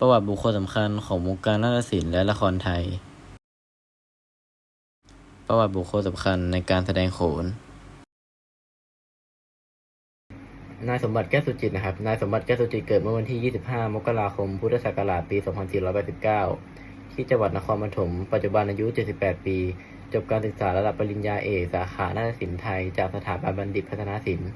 ประวัติบุคคลสำคัญของวงการนาฏศิลป์และละครไทย ประวัติบุคคลสำคัญในการแสดงโขน นายสมบัติแก้วสุจิตนะครับ นายสมบัติแก้วสุจิตเกิดเมื่อวันที่ 25 มกราคม พุทธศักราช ปี 2489 ที่จังหวัดนครปฐม ปัจจุบันอายุ 78 ปี จบการศึกษาระดับปริญญาเอก สาขานาฏศิลป์ไทย จากสถาบันบัณฑิตพัฒนาศิลป์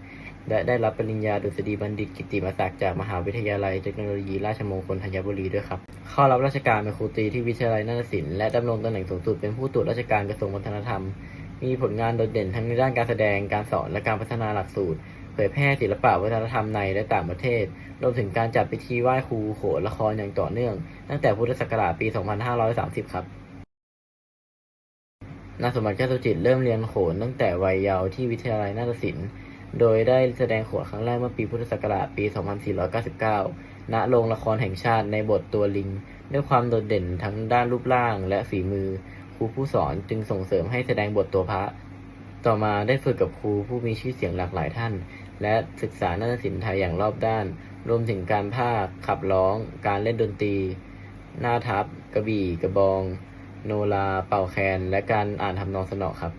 และได้รับปริญญาดุษฎีบัณฑิตกิติมศักดิ์จากมหาวิทยาลัยเทคโนโลยีราชมงคลธัญบุรีด้วยครับ เข้ารับราชการเป็นครูตรีที่วิทยาลัยนาฏศิลป์และดำรงตำแหน่งสูงสุดเป็นผู้ตรวจราชการกระทรวงวัฒนธรรม มีผลงานโดดเด่นทั้งในด้านการแสดง การสอน และการพัฒนาหลักสูตร เผยแพร่ศิลปะวัฒนธรรมในและต่างประเทศ รวมถึงการจัดพิธีไหว้ครูโขนละครอย่างต่อเนื่อง ตั้งแต่พุทธศักราชปี 2530 ครับนายสมบัติแก้วสุจิตเริ่มเรียนโขนตั้งแต่วัยเยาว์ที่วิทยาลัยนาฏศิลป์ โดยได้แสดงโขนครั้งแรกเมื่อปีพุทธศักราชปี 2499 ณ โรงละครแห่งชาติในบทตัวลิง ด้วยความโดดเด่นทั้งด้านรูปร่างและฝีมือ ครูผู้สอนจึงส่งเสริมให้แสดงบทตัวพระ ต่อมาได้ฝึกกับครูผู้มีชื่อเสียงหลากหลายท่าน และศึกษานาฏศิลป์ไทยอย่างรอบด้าน รวมถึงการพากย์ขับร้อง การเล่นดนตรี หน้าทับ กระบี่ กระบอง โนรา เป่าแคน และการอ่านทำนองสนอครับ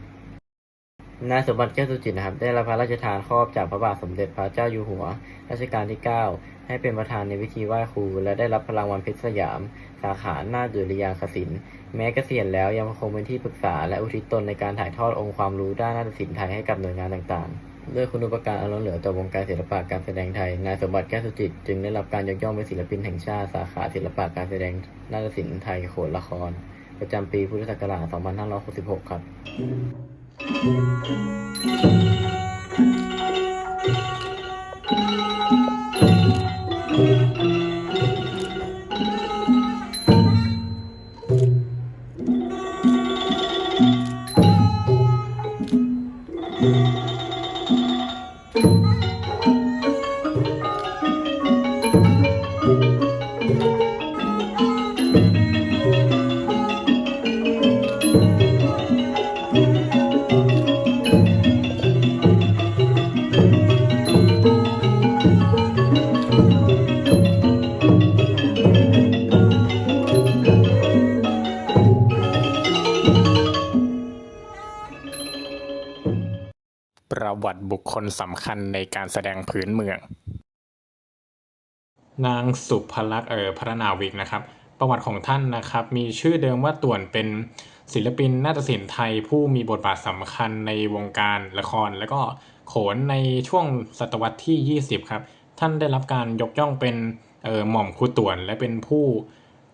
นายสมบัติแก้วสุจิตนะครับ ได้รับพระราชทานครอบจากพระบาทสมเด็จพระเจ้าอยู่หัว รัชกาลที่ 9 ให้เป็นประธานในพิธีไหว้ครู และได้รับพลังวันเพชรสยาม สาขาหน้าดุริยางคศิลป์แม้เกษียณแล้วยังคงเป็นที่ปรึกษา และอุทิศตนในการถ่ายทอดองค์ความรู้ด้านนาฏศิลป์ไทยให้กับหน่วยงานต่างๆด้วยคุณูปการอันล้นเหลือต่อวงการศิลปะการแสดงไทยนายสมบัติแก้วสุจิตจึงได้รับการยกย่องเป็นศิลปินแห่งชาติสาขาศิลปะการแสดงนาฏศิลป์ไทยโขนละคร ประจำปีพุทธศักราช 2566 ครับ Thank you. ประวัติบุคคลสำคัญในการแสดงพื้นเมือง นางสุภลักษณ์เออพระนาวิกนะครับ ประวัติของท่านนะครับ มีชื่อเดิมว่าต่วนเป็นศิลปินนาฏศิลป์ไทยผู้มีบทบาทสำคัญในวงการละคร และก็โขนในช่วงศตวรรษที่ 20 ครับ ท่านได้รับการยกย่องเป็นเออหม่อมครูต่วนและเป็นผู้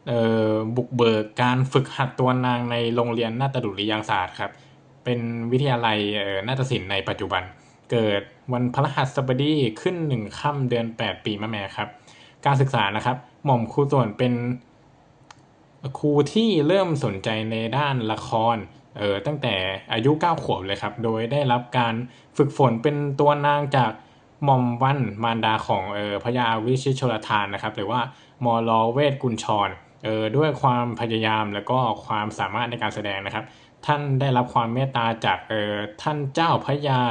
เออบุกเบิกการฝึกหัดตัวนางในโรงเรียนนาฏดุริยางศาสตร์ครับ เป็นวิทยาลัยนาฏศิลป์ในปัจจุบัน เกิดวันพฤหัสบดีขึ้นหนึ่งค่ำเดือน 8 ปีมะแม่ครับ การศึกษานะครับ หม่อมครูส่วนเป็นครูที่เริ่มสนใจในด้านละครเออตั้งแต่อายุ 9 ขวบเลยครับ โดยได้รับการฝึกฝนเป็นตัวนางจากหม่อมวันมารดาของเออพระยาวิชิชลทานนะครับ หรือว่ามอลอเวทกุลชรเออด้วยความพยายามแล้วก็ความสามารถในการแสดงนะครับ ท่านได้รับความเมตตาจากเออท่านเจ้าพระยา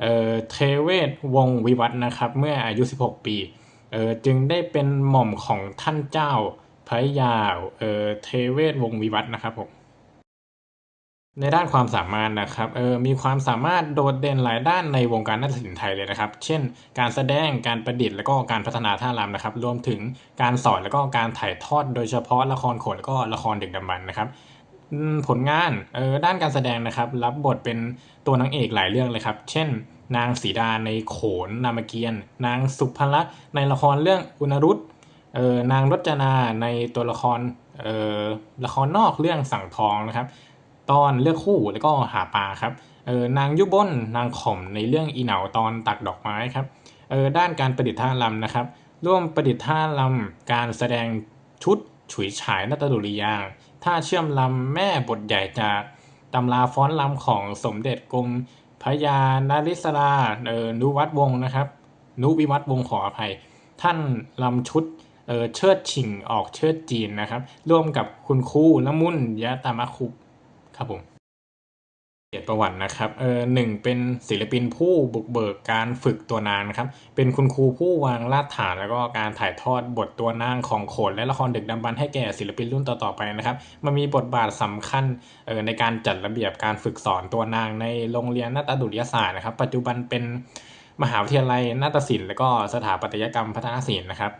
เออเทเวศวงศ์วิวัฒนะครับ เมื่ออายุ 16 ปีเออจึงได้เป็นหม่อมของท่านเจ้าพระยาเออเทเวศวงศ์วิวัฒนะครับผมในด้านความสามารถนะครับเออมีความสามารถโดดเด่นหลายด้านในวงการนาฏศิลป์ไทยเลยนะครับ เช่น การแสดงการประดิษฐ์และก็การพัฒนาท่ารำนะครับ รวมถึงการสอนและก็การถ่ายทอดโดยเฉพาะละครโขนและก็ละครดึกดำบรรนะครับ ผลงานเออด้านการแสดงนะครับ รับบทเป็นตัวนางเอกหลายเรื่องเลยครับ เช่น นางสีดาในโขนนามเกียรตินางสุภลักษณ์ในละครเรื่องอุณรุตเออนางรจนาในตัวละครเออละครนอกเรื่องสั่งทองนะครับ ตอนเลือกคู่แล้วก็หาปลาครับเออนางยุบนนางข่อมในเรื่องอีเหนาตอนตักดอกไม้ครับเออด้านการประดิษฐ์ท่ารำนะครับ ร่วมประดิษฐ์ท่ารำการแสดงชุดฉุยฉายนาฏดุริยาง ท่าเชื่อมลำแม่บทใหญ่จากตำราฟ้อนลำของสมเด็จกรมพระยานาริศราเออนุวัตวงศ์นะครับ นุวิวัตวงศ์ขออภัย ท่านลำชุดเออเชิดชิงออกเชิดจีนนะครับ ร่วมกับคุณครูน้ำมุ่นยะตามะคุครับผม กียรติประวัตินะครับเออหนึ่งเป็นศิลปินผู้บุกเบิกการฝึกตัวนางนะครับ เป็นคุณครูผู้วางรากฐานแล้วก็การถ่ายทอดบทตัวนางของโขนและละครดึกดำบรรพ์ให้แก่ศิลปินรุ่นต่อๆไปนะครับ มันมีบทบาทสำคัญเออในการจัดระเบียบการฝึกสอนตัวนางในโรงเรียนนาฏดุริยศาสตร์นะครับ ปัจจุบันเป็นมหาวิทยาลัยนาฏศิลป์และก็สถาปัตยกรรมพัฒนศิลป์นะครับ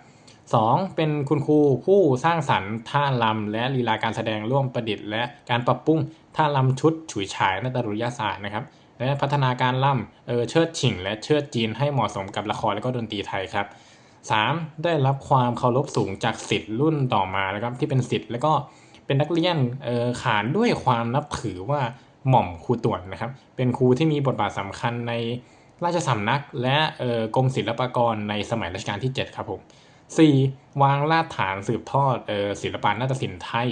2. เป็นคุณครูผู้สร้างสรรค์ท่าลำและลีลาการแสดงร่วมประดิษฐ์ และการปรับปรุงท่าลำชุดฉุยฉายนาฏดุริยศาสตร์นะครับ และพัฒนาการล่ำเออเชิดฉิง และเชิดจีนให้เหมาะสมกับละครและก็ดนตรีไทยครับ 3. ได้รับความเคารพสูงจากศิษย์รุ่นต่อมานะครับที่เป็นศิษย์แล้วก็เป็นนักเรียนเออขานด้วยความนับถือว่าหม่อมครูต่วนนะครับ เป็นครูที่มีบทบาทสำคัญในราชสำนัก และเออกรมศิลปากรในสมัยรัชกาลที่ 7 ครับผม 4. วางรากฐานสืบทอดออศิลปะนาฏศิลป์ไทย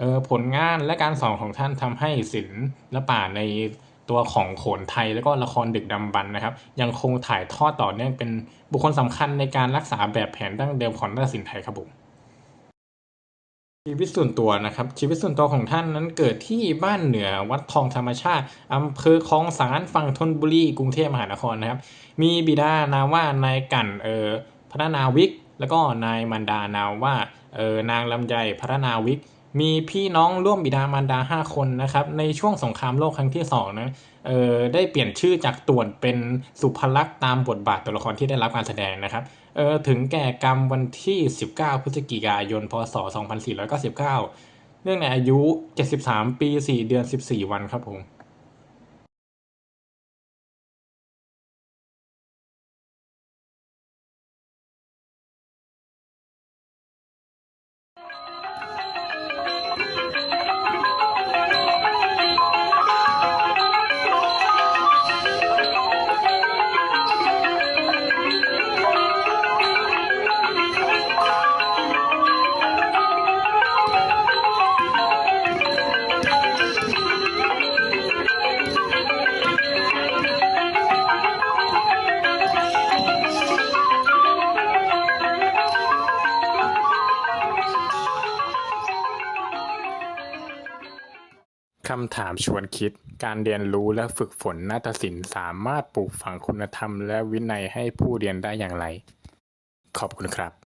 ออผลงานและการสอนของท่านทำให้ศิลปะในตัวของโขนไทยแล้วก็ละครดึกดำบรรพ์นะครับ ยังคงถ่ายทอดต่อเนื่องเป็นบุคคลสำคัญในการรักษาแบบแผนดั้งเดิมของนาฏศิลป์ไทยครับผมชีวิตส่วนตัวนะครับชีวิตส่วนตัวของท่านนั้นเกิดที่บ้านเหนือวัดทองธรรมชาติอำเภอคลองสารฝั่งธนบุรีกรุงเทพมหานครนะครับ มีบิดานามว่านายกันเออพัฒนาวิก แล้วก็นายมันดานาว่าเออนางลำไยพัฒนาวิก มีพี่น้องร่วมบิดามารดาห้าคนนะครับในช่วงสงครามโลกครั้งที่สองนะเออได้เปลี่ยนชื่อจากต่วนเป็นสุภลักษณ์ตามบทบาทตัวละครที่ได้รับการแสดงนะครับเออถึงแก่กรรมวันที่ 19 พฤศจิกายน พศ 2499 เรื่องในอายุ 73 ปี 4 เดือน 14 วันครับผม คำถามชวนคิด การเรียนรู้และฝึกฝนนาฏศิลป์สามารถปลูกฝังคุณธรรมและวินัยให้ผู้เรียนได้อย่างไร ขอบคุณครับ